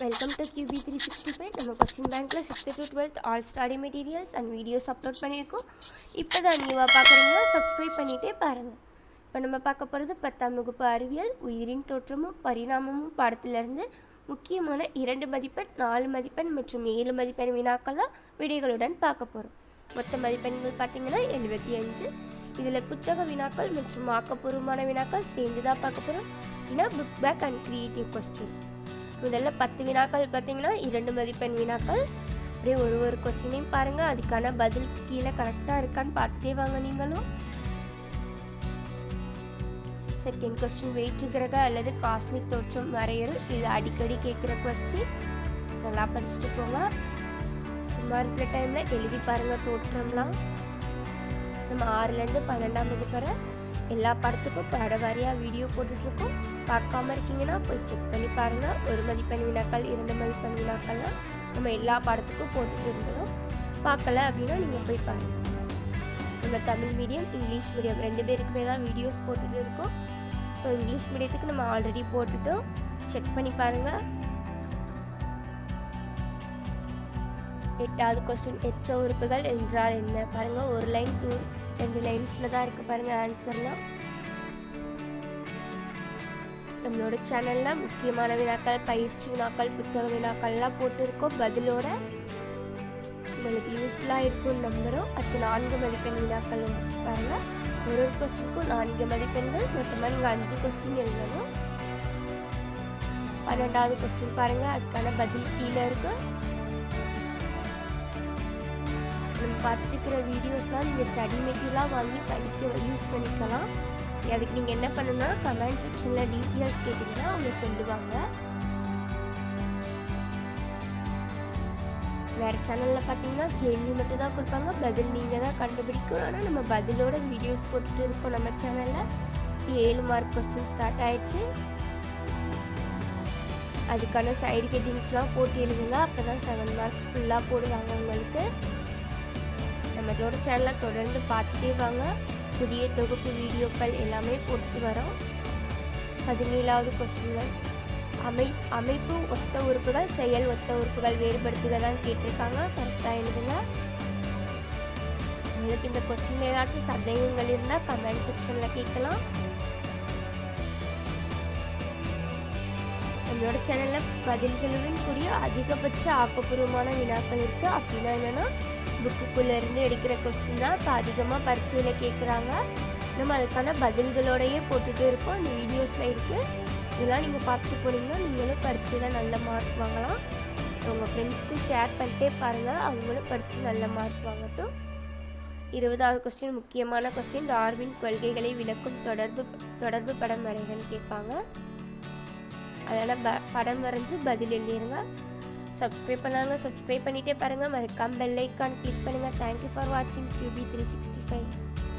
Welcome to QB three sixty five நம்ம question பேங்க்கில் sixth to twelfth all study materials and videos upload பண்ணியிருக்கோம். இப்போ தான் நியூவாக பார்க்குறீங்கன்னா சப்ஸ்கிரைப் பண்ணிகிட்டே பாருங்கள் இப்போ நம்ம பார்க்க போகிறது பத்தாம் வகுப்பு அறிவியல் உயிரின் தோற்றமும் பரிணாமமும் பாடத்திலிருந்து முக்கியமான இரண்டு மதிப்பெண் நாலு மதிப்பெண் மற்றும் ஏழு மதிப்பெண் வினாக்கள்லாம் விடைகளுடன் பார்க்க போகிறோம் மொத்த மதிப்பெண்கள் பார்த்தீங்கன்னா எழுபத்தி அஞ்சு இதில் புத்தக வினாக்கள் மற்றும் ஆக்கப்பூர்வமான வினாக்கள் சேர்ந்து தான் பார்க்க போகிறோம் ஏன்னா book back and creative question முதல்ல பத்து வினாக்கள் பார்த்தீங்கன்னா இரண்டு மதிப்பெண் வினாக்கள். அப்படியே ஒரு ஒரு கொஸ்டினையும் பாருங்கள் அதுக்கான பதில் கீழே கரெக்டாக இருக்கான்னு பார்த்துட்டே வாங்க நீங்களும். செகண்ட் கொஸ்டின் வெயிட் கிரக அல்லது காஸ்மிக் தோற்றம் வரையறு? இது அடிக்கடி கேட்குற கொஸ்டின் நல்லா படிச்சுட்டு போங்க. சும்மா இருக்கிற டைமில் எழுதி பாருங்கள் தோற்றம்லாம். நம்ம ஆறுலேருந்து பன்னெண்டாம் வகுப்பு வரை எல்லா படத்துக்கும் பட வாரியாக வீடியோ போட்டுட்ருக்கோம். பார்க்காம இருக்கீங்கன்னா போய் செக் பண்ணி பாருங்கள் ஒரு மதிப்பெண் வினாக்கள் இரண்டு மதிப்பெண் வினாக்கள்லாம் நம்ம எல்லா படத்துக்கும் போட்டுட்டு இருந்தோம். பார்க்கல அப்படின்னா நீங்கள் போய் பாருங்கள் நம்ம தமிழ் மீடியம் இங்கிலீஷ் மீடியம் ரெண்டு பேருக்குமே தான் வீடியோஸ் போட்டுட்டு இருக்கோம். ஸோ இங்கிலீஷ் மீடியத்துக்கு நம்ம ஆல்ரெடி போட்டுட்டோம். செக் பண்ணி பாருங்கள் எட்டாவது கொஸ்டின் எச்ச உறுப்புகள் என்றால் என்ன? பாருங்கள் ஒரு லைன் டூ ரெண்டு லைன்ஸில் தான் இருக்குது பாருங்கள் ஆன்சர்லாம். நம்மளோட சேனலில் முக்கியமான வினாக்கள் பயிற்சி வினாக்கள் புத்தக வினாக்கள்லாம் போட்டிருக்கோம். பதிலோட உங்களுக்கு யூஸ்ஃபுல்லாக இருக்கும் நம்புகிறோம் அடுத்து நான்கு மதிப்பெண் வினாக்கள் பாருங்கள் ஒரு ஒரு கொஸ்டினுக்கும் நான்கு மதிப்பெண்கள் மொத்தமாக நீங்கள் அஞ்சு கொஸ்டின் எழுதணும். பன்னெண்டாவது கொஸ்டின் பாருங்கள் அதுக்கான பதில் கீழே இருக்குது பார்த்துக்கிற வீடியோஸ்லாம் நீங்கள் ஸ்டடி மெட்டீரியலாக வாங்கி படிக்க யூஸ் பண்ணிக்கலாம். அதுக்கு நீங்கள் என்ன பண்ணணும்னா கமெண்ட் செக்ஷனில் டீட்டெயில்ஸ் கேட்டிங்கன்னா அவங்க சொல்லுவாங்க. வேறு சேனலில் பார்த்தீங்கன்னா கேள்வி மட்டும் தான் கொடுப்பாங்க. பதில் நீங்கள் தான் கண்டுபிடிக்கணும். ஆனால் நம்ம பதிலோட வீடியோஸ் போட்டுட்டு இருக்கோம் நம்ம சேனலில் ஏழு மார்க் கொஸ்டின் ஸ்டார்ட் ஆயிடுச்சு. அதுக்கான சைடு கெட்டிங்ஸ்லாம் போட்டு எழுதுங்க. அப்போ தான் செவன் மார்க்ஸ் ஃபுல்லாக போடுவாங்க உங்களுக்கு. நம்மளோட சேனலை தொடர்ந்து பார்த்துட்டே வாங்க. புதிய தொகுப்பு வீடியோக்கள் எல்லாமே போட்டு வரோம். பதினேழாவது கொஸ்டின்கள் அமை அமைப்பு ஒத்த உறுப்புகள் செயல் ஒத்த உறுப்புகள் வேறுபடுத்துக தான் கேட்டிருக்காங்க. கரெக்டாக எழுதுங்க. உங்களுக்கு இந்த கொஸ்டின் ஏதாச்சும் சந்தேகங்கள் இருந்தால் கமெண்ட் செக்ஷனில் கேட்கலாம். நம்மளோட சேனலில் பதில்களுடன் கூடிய அதிகபட்ச ஆக்கப்பூர்வமான வினாக்கள் இருக்குது அப்படின்னா என்னென்னா புக்குக்குள்ளேருந்து எடுக்கிற கொஸ்டின் தான். இப்போ அதிகமாக பரீட்சையில் கேட்குறாங்க நம்ம அதுக்கான பதில்களோடையே போட்டுகிட்டு இருக்கோம் அந்த வீடியோஸில் இருக்குது இதெல்லாம் நீங்கள் பார்த்துட்டு போனீங்கன்னா நீங்களும் பரீட்சையில் நல்ல மார்க் வாங்கலாம். உங்கள் ஃப்ரெண்ட்ஸ்க்கும் ஷேர் பண்ணிட்டே பாருங்கள் அவங்களும் படித்து நல்ல மார்க் வாங்கட்டும். இருபதாவது கொஸ்டின் முக்கியமான கொஸ்டின் டார்வின் கொள்கைகளை விளக்கும் தொடர்பு தொடர்பு படம் வரைகன்னு கேட்பாங்க. அதனால் ப படம் வரைஞ்சி பதில் எழுதிருங்க. சப்ஸ்கிரைப் பண்ணாங்க சப்ஸ்கிரைப் பண்ணிகிட்டே பாருங்கள் மறக்காமல் பெல் ஐக்கான் கிளிக் பண்ணுங்கள் தேங்க்யூ ஃபார் வாட்சிங் கியூபி த்ரீ சிக்ஸ்டி ஃபைவ்